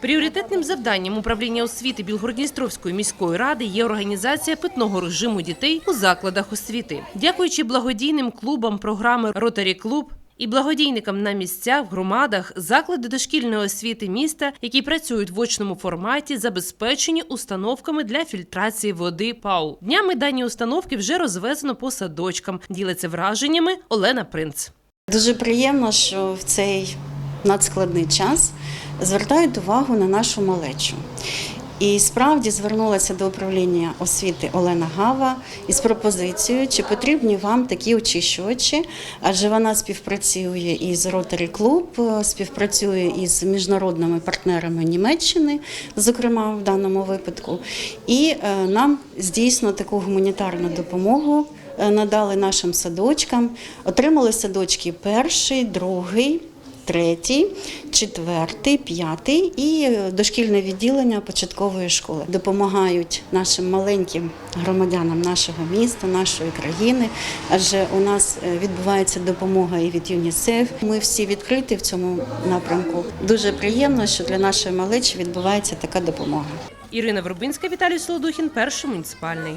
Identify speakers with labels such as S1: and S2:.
S1: Пріоритетним завданням управління освіти Білгородністровської міської ради є організація питного режиму дітей у закладах освіти. Дякуючи благодійним клубам програми Ротарі Клуб. І благодійникам на місцях в громадах заклади дошкільної освіти міста, які працюють в очному форматі, забезпечені установками для фільтрації води ПАУ. Днями дані установки вже розвезено по садочкам. Ділиться враженнями Олена Принц.
S2: Дуже приємно, що в цей надскладний час звертають увагу на нашу малечу. І справді звернулася до управління освіти Олена Гава із пропозицією, чи потрібні вам такі очищувачі, адже вона співпрацює із Rotary Club, співпрацює із міжнародними партнерами Німеччини, зокрема в даному випадку. І е, нам здійсно таку гуманітарну допомогу е, надали нашим садочкам. Отримали садочки перший, другий. Третій, четвертий, п'ятий і дошкільне відділення початкової школи допомагають нашим маленьким громадянам нашого міста, нашої країни. Адже у нас е, відбувається допомога і від ЮНІСЕФ. Ми всі відкриті в цьому напрямку. Дуже приємно, що для нашої малечі відбувається така допомога.
S1: Ірина Вербинська, Віталій Солодухін, перший муніципальний.